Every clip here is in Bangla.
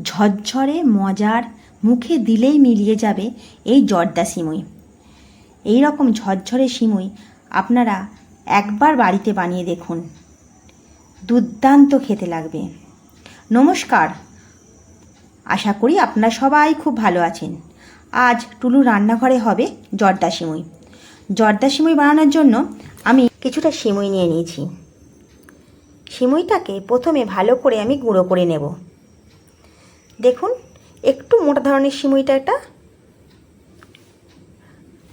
ঝরঝরে মজার মুখে দিলেই মিলিয়ে যাবে এই জর্দা সিমুই। এই রকম ঝরঝরে সিমুই আপনারা একবার বাড়িতে বানিয়ে দেখুন। দুর্দান্ত খেতে লাগবে। নমস্কার। আশা করি আপনারা সবাই খুব ভালো আছেন। আজ টুলু রান্নাঘরে হবে জর্দা সিমুই। জর্দা সিমুই বানানোর জন্য আমি কিছুটা সিমুই নিয়ে নিয়েছি। সিমুইটাকে প্রথমে ভালো করে আমি গুঁড়ো করে নেব। দেখুন, একটু মোটা ধরনের সিমুইটা এটা।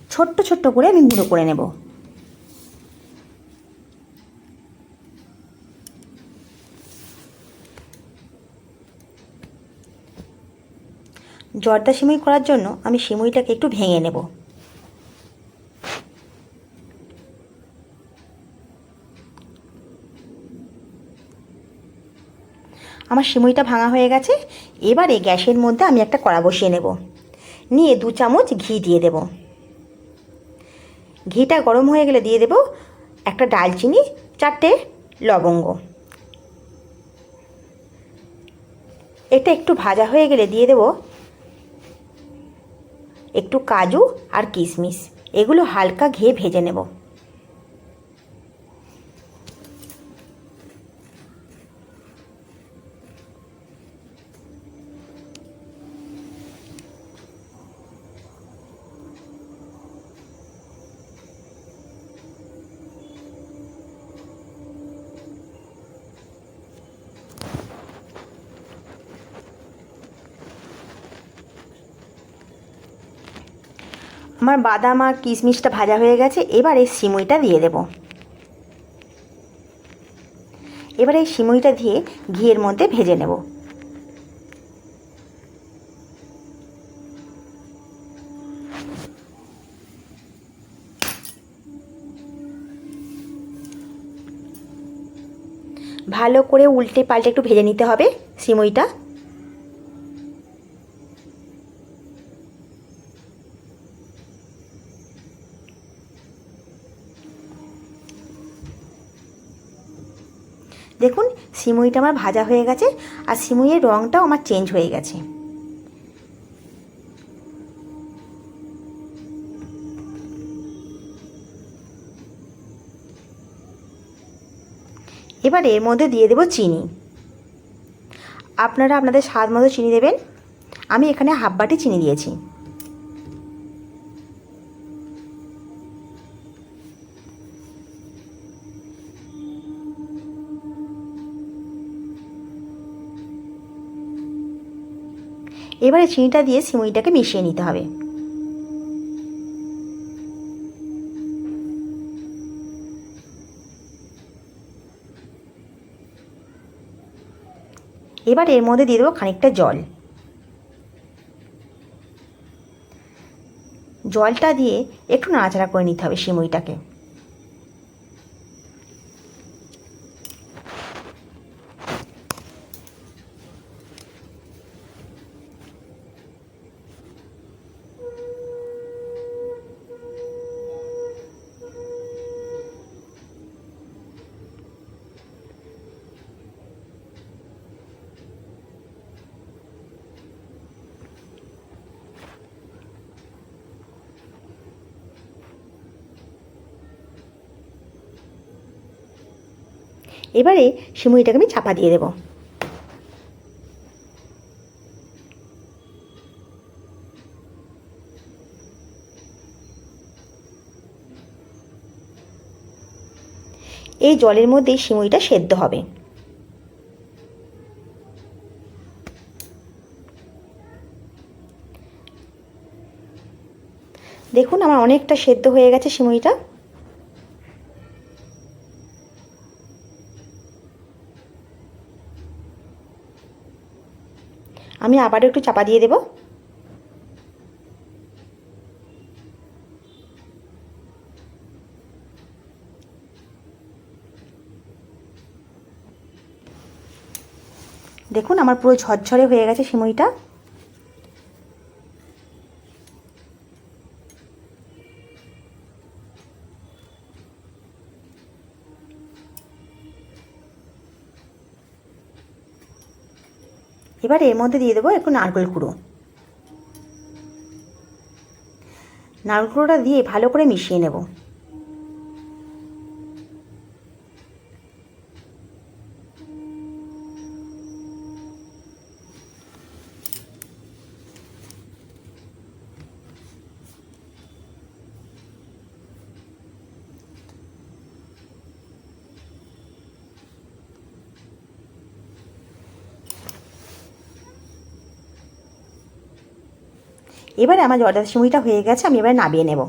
ছোট্ট ছোট্ট করে আমি গুঁড়ো করে নেব। জর্দা সিমুই করার জন্য আমি সিমুইটাকে একটু ভেঙে নেব। আমার সিমুইটা ভাঙা হয়ে গেছে, এবারে গ্যাসের মধ্যে আমি একটা কড়া বসিয়ে নেব। নিয়ে দু চামচ ঘি দিয়ে দেব। ঘিটা গরম হয়ে গেলে দিয়ে দেব একটা ডালচিনি, চারটে লবঙ্গ। এটা একটু ভাজা হয়ে গেলে দিয়ে দেব একটু কাজু আর কিশমিশ। এগুলো হালকা ঘিয়ে ভেজে নেব। আমার বাদাম আর কিশমিশটা ভাজা হয়ে গেছে, এবার এই সিমুইটা দিয়ে দেব। এবার এই সিমুইটা দিয়ে ঘিয়ের মধ্যে ভেজে নেব। ভালো করে উল্টে পাল্টে একটু ভেজে নিতে হবে সিমুইটা। দেখুন, সিমুইটা আমার ভাজা হয়ে গেছে আর সিমুইয়ের রঙটাও আমার চেঞ্জ হয়ে গেছে। এবার এর মধ্যে দিয়ে দেব চিনি। আপনারা আপনাদের স্বাদ মতো চিনি দেবেন। আমি এখানে হাফ বাটি চিনি দিয়েছি। এবারে চিনিটা দিয়ে সিমুইটাকে মিশিয়ে নিতে হবে। এবার এর মধ্যে দিয়ে দেবো খানিকটা জল। জলটা দিয়ে একটু নাড়াচাড়া করে নিতে হবে সিমুইটাকে। এবারে সিমুইটাকে আমি চাপা দিয়ে দেবো। এই জলের মধ্যেই সিমুইটা সেদ্ধ হবে। দেখুন আমার অনেকটা সেদ্ধ হয়ে গেছে সিমুইটা আমি আবারও একটু চাপা দিয়ে দেব। দেখুন আমার পুরো ঝরঝরে হয়ে গেছে সিমইটা এবার এর মধ্যে দিয়ে দেবো একটু নারকেল কুড়ো। নারকেল কুড়োটা দিয়ে ভালো করে মিশিয়ে নেব। এবারে আমার জর্দা সিমুইটা হয়ে গেছে আমি এবারে নামিয়ে নেব।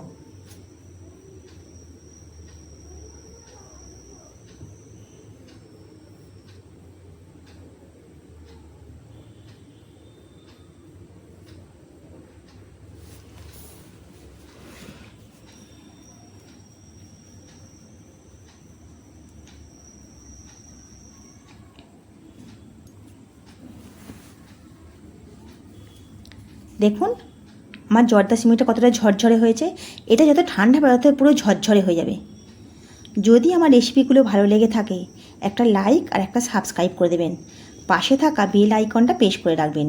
দেখুন আমার জর্দা সিমিটা কতটা ঝরঝরে হয়েছে, এটা যত ঠান্ডা বেরোতে পুরো ঝরঝরে হয়ে যাবে। যদি আমার রেসিপিগুলো ভালো লেগে থাকে, একটা লাইক আর একটা সাবস্ক্রাইব করে দেবেন। পাশে থাকা বেল আইকনটা পেশ করে রাখবেন।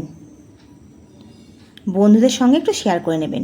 বন্ধুদের সঙ্গে একটু শেয়ার করে নেবেন।